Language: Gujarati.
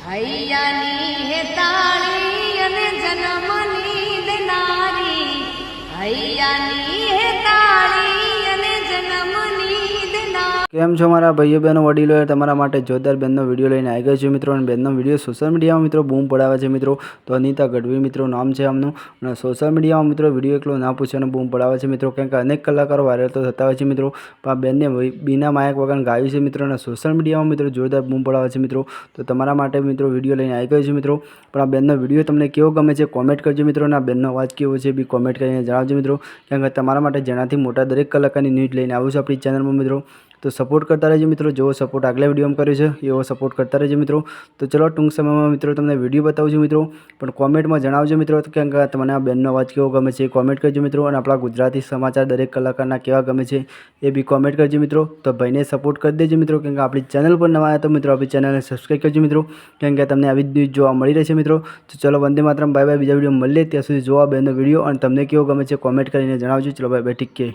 હૈયાની હે તાળી કેમ છો મારા ભાઈઓ બહેનો, વડીલો? તમારા માટે જોરદાર બેનનો વીડિયો લઈને આવી ગયો છે મિત્રો. અને બેનનો વીડિયો સોશિયલ મીડિયામાં મિત્રો બૂમ પડાવે છે મિત્રો. તો અનિતા ગઢવી મિત્રો નામ છે આમનું. અને સોશિયલ મીડિયામાં મિત્રો વીડિયો એકલો ના પૂછે અને બૂમ પડાવે છે મિત્રો. કેમ કે અનેક કલાકારો વાયરલ તો થતા હોય છે મિત્રો. પણ આ બેનને બીના માયક વગર ગાયું છે મિત્રો. અને સોશિયલ મીડિયામાં મિત્રો જોરદાર બૂમ પડાવે છે મિત્રો. તો તમારા માટે મિત્રો વીડિયો લઈને આવી ગયો છે મિત્રો. પણ આ બેનનો વીડિયો તમને કેવો ગમે છે કોમેન્ટ કરજો મિત્રો. અને આ બેનનો અવાજ કેવો છે બી કોમેન્ટ કરીને જણાવજો મિત્રો. કેમ કે તમારા માટે જેનાથી મોટા દરેક કલાકારની ન્યૂઝ લઈને આવું છું આપણી ચેનલમાં મિત્રો. તો સપોર્ટ કરતા રહેજો મિત્રો. જેવો સપોર્ટ આગલા વિડીયોમાં કર્યો છે, એવો સપોર્ટ કરતા રહેજો મિત્રો. તો ચલો, ટૂંક સમયમાં મિત્રો તમને વીડિયો બતાવું છું મિત્રો. પણ કોમેન્ટમાં જણાવજો મિત્રો કેમ કે તમને આ બેનનો અવાજ કેવો ગમે છે કોમેન્ટ કરજો મિત્રો. અને આપણા ગુજરાતી સમાચાર દરેક કલાકારના કેવા ગમે છે એ બી કોમેન્ટ કરજો મિત્રો. તો ભાઈને સપોર્ટ કરી દેજો મિત્રો. કેમ કે આપણી ચેનલ પર નવા આવ્યા તો મિત્રો, આપણી ચેનલને સબસ્ક્રાઈબ કરજો મિત્રો. કેમ કે તમને આવી જ ન્યૂઝ જોવા મળી રહેશે મિત્રો. તો ચલો, વંદે માત્ર બાય બાય બીજા વીડિયો મળીએ. ત્યાં સુધી જોવા બેનનો વીડિયો અને તમને કેવો ગમે છે કોમેન્ટ કરીને જણાવજો. ચલો બાય ઠીક કે